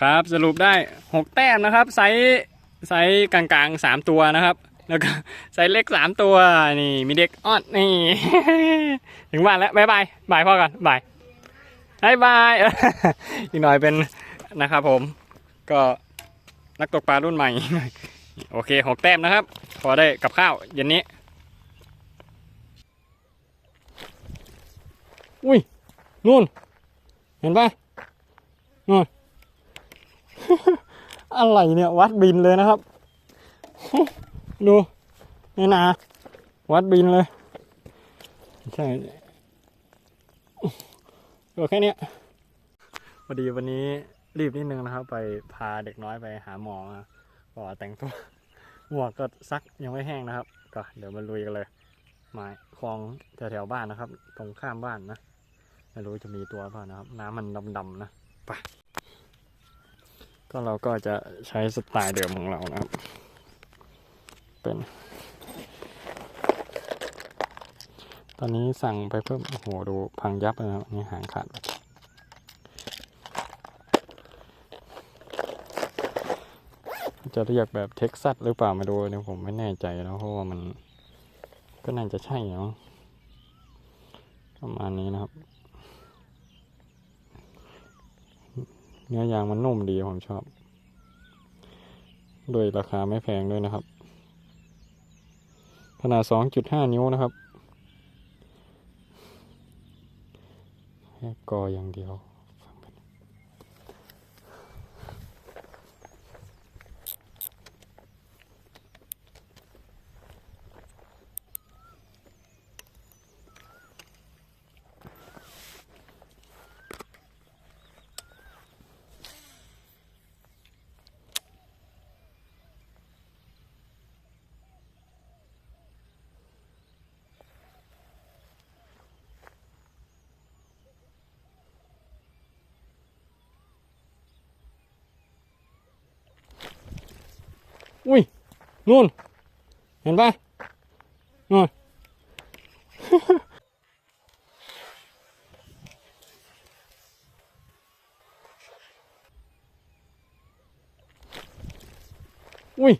ครับสรุปได้หกแต้มนะครับ ไซส์ไซส์กลางๆสามตัวนะครับ แล้วก็ไซส์เล็กสามตัวนี่มีเด็กอ้อนนี่ ถึงบ้านแล้วบายบายบายพ่อก่อนบายบายบายอีกหน่อยเป็นนะครับผมก็นักตกปลารุ่นใหม่ โอเคหกแต้มนะครับ พอได้กับข้าวเย็นนี้ อุ้ยนู่น เห็นปะนู่น อะไรเนี่ยวัดบินเลยนะครับ ดูนี่นะวัดบินเลย ใช่ตัวแค่เนี้ยพอดีวันนี้รีบนิดนึงนะครับ ไปพาเด็กน้อยไปหาหมอมาก็แต่งตัวหมวกก็ซักยังไม่แห้งนะครับ ก็เดี๋ยวมาลุยกันเลยหมายคลองแถวๆบ้านนะครับ ตรงข้ามบ้านนะไม่รู้จะมีตัวเปล่านะครับ น้ำมันดำๆนะไป ก็เราก็จะใช้สไตล์เดิมของเรานะครับ เป็น ตอนนี้สั่งไปเพิ่มโอ้โหดูพังยับเลยนะครับนี่หางขาดจะเรียกแบบเท็กซัสหรือเปล่าม่รู้เนี่ยผมไม่แน่ใจแล้วเพราะว่ามันก็น่าจะใช่เนาะประมาณนี้นะครับ เนื้อยางมันนุ่มดีผมชอบโดยราคาไม่แพงด้วยนะครับ ขนาด 2.5 นิ้วนะครับ แค่กออย่างเดียว อุ้ยนู่น เห็นปะนู่นอุ้ย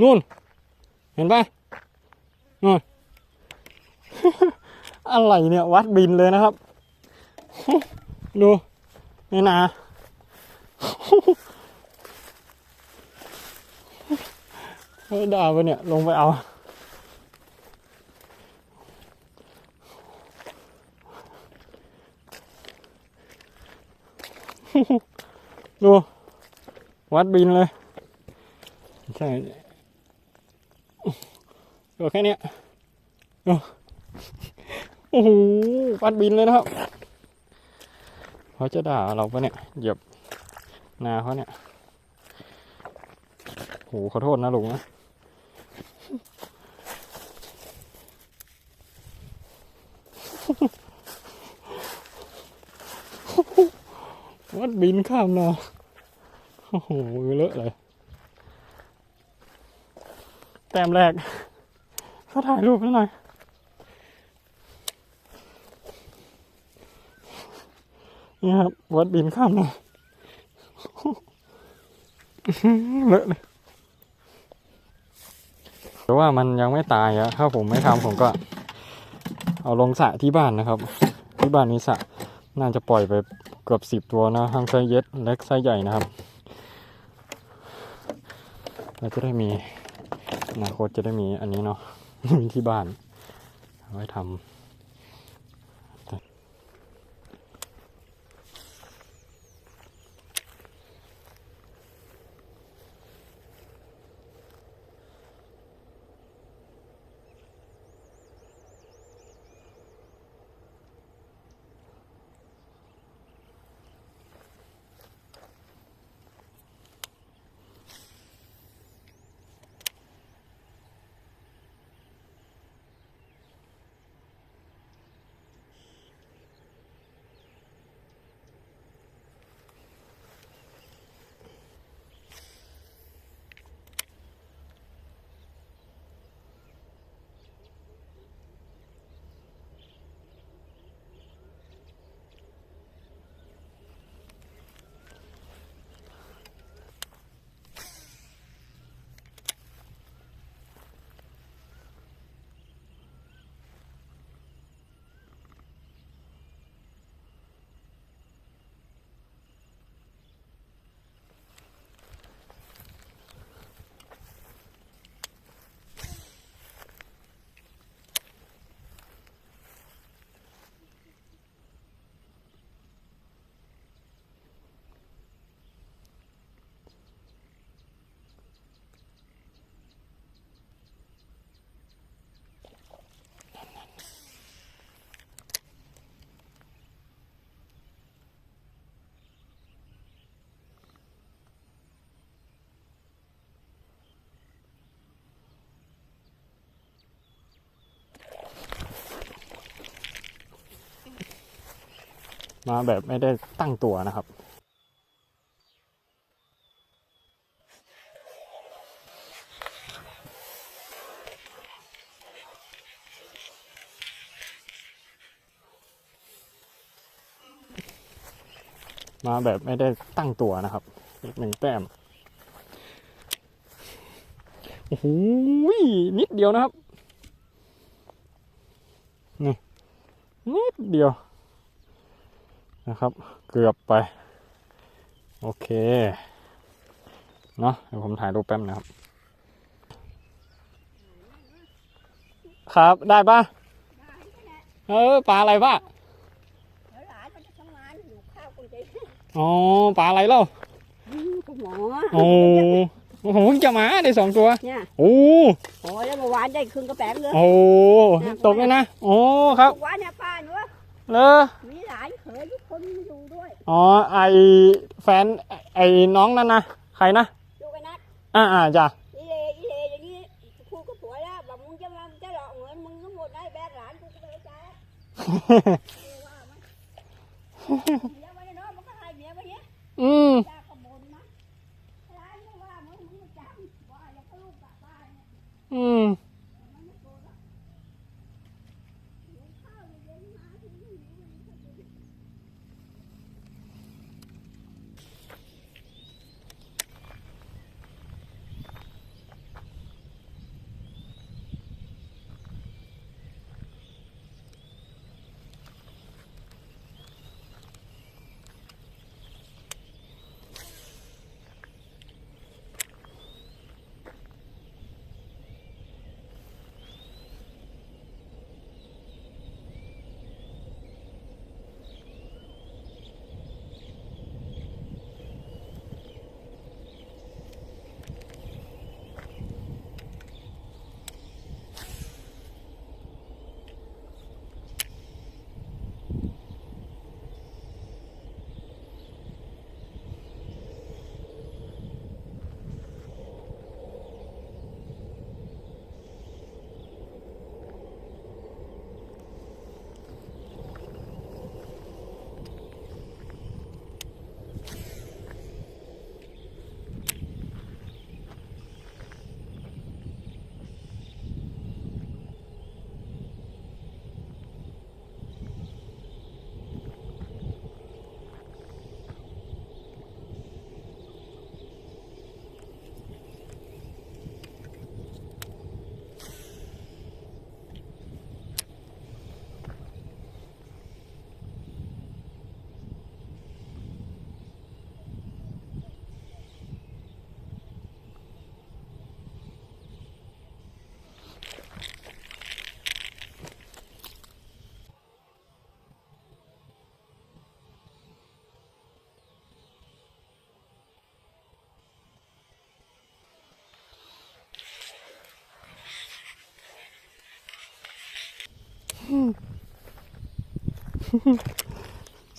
นู่น เห็นปะนู่น อะไรเนี่ย วัดบินเลยนะครับ ดู นี่นะ เฮ้ยด่าไปเนี่ย ลงไปเอา ดู วัดบินเลย ใช่ตัวแค่เนี้ยโอ้โห วัดบินเลยนะครับ เขาจะด่าเราปะเนี่ย เหยียบนาเขาเนี่ยโหขอโทษนะลุงนะ วัดบินข้ามนาโอ้โหเลอะเลย แต้มแรกเขาถ่ายรูปให้หน่อยนี่ครับวัดบินข้ามนาเลอะเลยแต่ว่ามันยังไม่ตายอะถ้าผมไม่ทำผมก็ เอาลงสระที่บ้านนะครับ ที่บ้านมีสระน่าจะปล่อยไป เกือบสิบตัวนะทั้งไซส์เย็ดเล็กไซส์ใหญ่นะครับเราจะได้มีอนาคตจะได้มีอันนี้เนาะมีที่บ้านไว้ทำ มาแบบไม่ได้ตั้งตัวนะครับ มาแบบไม่ได้ตั้งตัวนะครับอีกหนึ่งแต้มโอ้โหนิดเดียวนะครับนี่นิดเดียว นะครับ เกือบไป โอเคเนาะเดี๋ยวผมถ่ายรูปแป๊บนะครับ ครับได้ปะเออปลาอะไรปะเดี๋ยวหลานมันจะทำงานอยู่ข้าวคนเดียวอ๋อปลาอะไรเล่าคุณหมอโอ้โอ้โหเพิ่งจะมาได้สองตัวเนี่ยโอ้โอ้ยแล้วเมื่อวานได้ครึ่งกระแปงเลยโอ้ตกเลยนะ โอ้ครับเมื่อวานเนี่ยป้าหนูว่า เลอมีหลานเขยทุกคนอยู่ด้วยอ๋อไอแฟนไอน้องนั่นนะใครนะอยู่กันนัดอ่าอ่าจ้ะอีเลอีเลอย่างนี้ครูก็สวยแล้วบอกมึงจะมาจะหลอกเงินมึงทั้งหมดได้แบกหลานกูก็เลยจ่ายเออว่ามันเมียไว้เนาะมันก็ให้เมียไว้เนี่ยอืม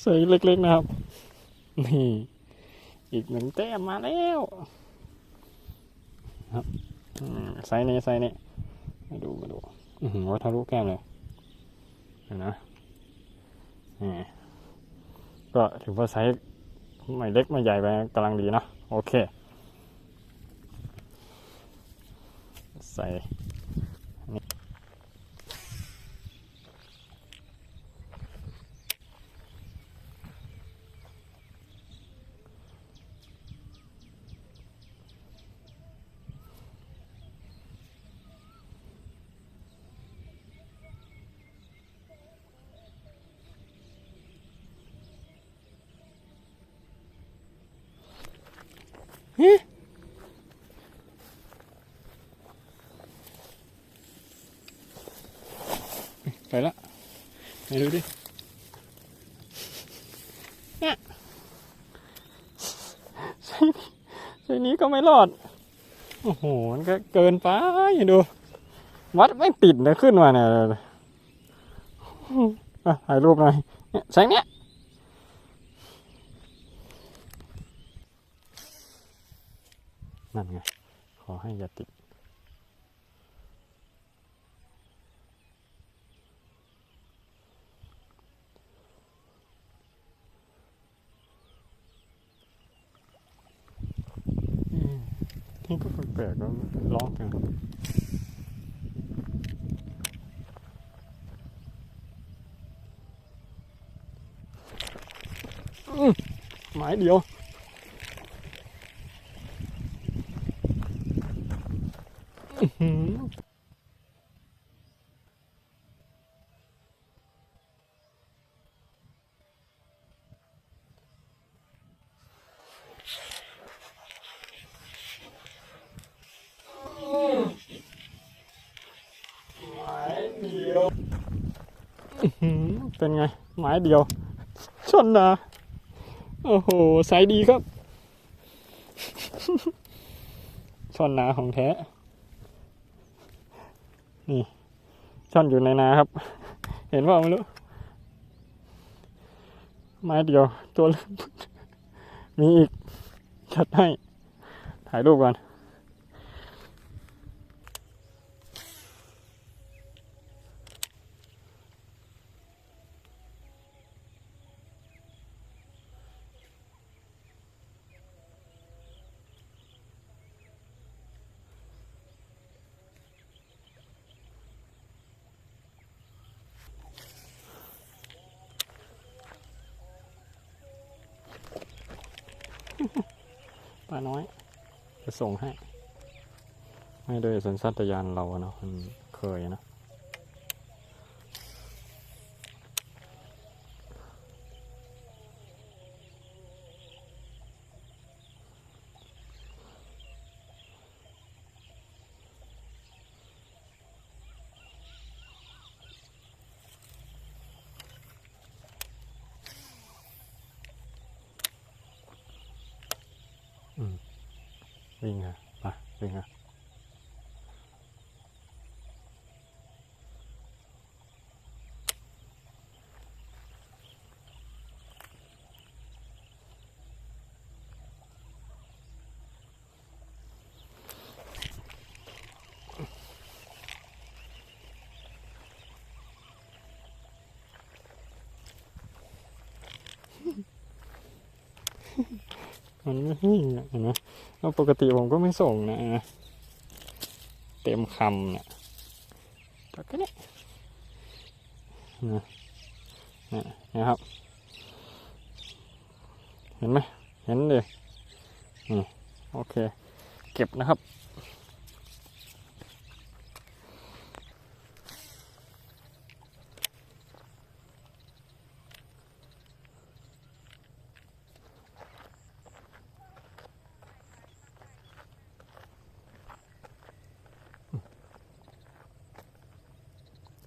ใส่เล็กๆนะครับ นี่ อีกหนึ่งแต้มมาแล้วครับไซส์นี้ไซส์นี้มาดูมาดูอือว่าทะลุแก้มเลยนะนี่ก็ถือว่าไซส์ไม่เล็กไม่ใหญ่ไปกำลังดีนะโอเค ใส่ ไปละไหนดูดิเนี่ยใส่นี้ใส่นี้ก็ไม่รอด โอ้โห มันก็เกินไปดู วัดไม่ติดเลยขึ้นมาเนี่ยถ่ายรูปหน่อยเนี่ยแสงเนี้ยั่นไง ขอให้อย่าติด นี่ก็แปลกๆแล้วล็อกกันหมายเดียว เดียวเป็นไง หมายเดียว ชนนะ โอ้โหไซส์ดีครับ ชนนาของแท้ นี่ช่อนอยู่ในนาครับ เห็นว่าไม่รู้ ไม้เดียวตัวเล็กมีอีกจัดให้ ถ่ายรูปก่อน ป้าน้อย จะส่งให้ ไม่โดยสัญชาตญาณเราเนาะมันเคยนะ วิ่งอะไปวิ่งอะ มันไม่วิ่งนะเห็นไหมแล้วปกติผมก็ไม่ส่งนะเต็มคำเนี่ยจักก็เนี่ยนะนะนะครับ เห็นไหมเห็นเลยนี่โอเค เก็บนะครับ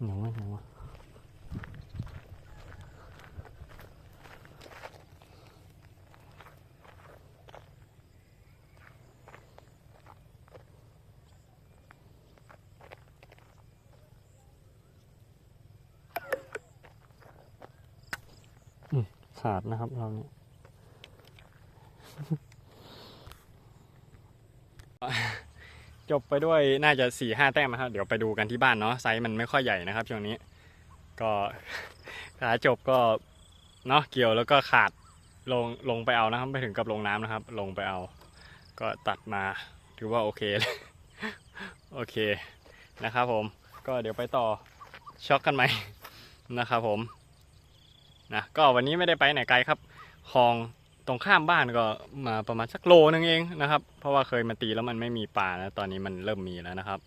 หนียวไหมเหนียวะขาดนะครับเราเนี่ย จบไปด้วยน่าจะสี่ห้าแต้มนะครับ เดี๋ยวไปดูกันที่บ้านเนาะไซส์มันไม่ค่อยใหญ่นะครับช่วงนี้ ก็ขาจบก็เนาะเกี่ยวแล้วก็ขาดลงลงไปเอานะครับ ไม่ถึงกับลงน้ำนะครับ ลงไปเอา ก็ตัดมาถือว่าโอเคเลยโอเคนะครับผมก็เดี๋ยวไปต่อช็อกกันไหมนะครับผมนะก็วันนี้ไม่ได้ไปไหนไกลครับคลอง ตรงข้ามบ้านก็มาประมาณสักโลนึงเองนะครับ เพราะว่าเคยมาตีแล้วมันไม่มีปลาแล้วตอนนี้มันเริ่มมีแล้วนะครับ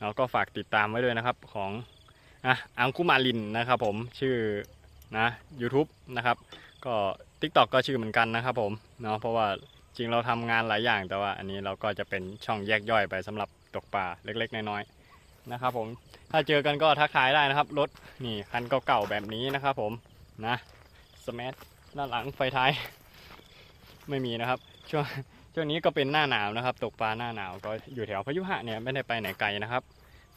แล้วก็ฝากติดตามไว้ด้วยนะครับของอะอังคุมาลินนะครับผมชื่อนะ YouTube นะครับก็ TikTok ก็ชื่อเหมือนกันนะครับผมเนาะเพราะว่าจริงเราทำงานหลายอย่างแต่ว่าอันนี้เราก็จะเป็นช่องแยกย่อยไปสำหรับตกปลาเล็ก ๆ น้อยๆนะครับผมถ้าเจอกันก็ทักทายได้นะครับรถนี่คันเก่าๆแบบนี้นะครับผมนะสมัด้านหลังไฟท้าย ไม่มีนะครับ ช่วงช่วงนี้ก็เป็นหน้าหนาวนะครับ ตกปลาหน้าหนาวก็อยู่แถวพยุหะเนี่ยไม่ได้ไปไหนไกลนะครับ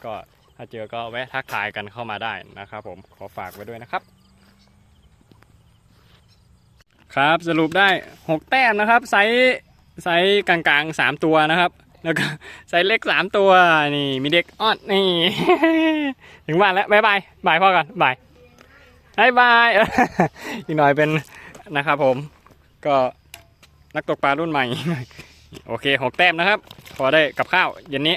ก็ถ้าเจอก็แวะทักทายกันเข้ามาได้นะครับ ผมขอฝากไว้ด้วยนะครับ ครับสรุปได้ 6 แต้มนะครับไซส์ไซส์กลางๆ 3 ตัวนะครับแล้วก็ไซส์เล็ก3ตัวนี่มีเด็กอ้อนนี่ ถึงบ้านแล้วบายบายบายพ่อกันบายบายบายอีกหน่อยเป็นนะครับผมก็ นักตกปลารุ่นใหม่ โอเคหกแต้มนะครับ พอได้กับข้าวเย็นนี้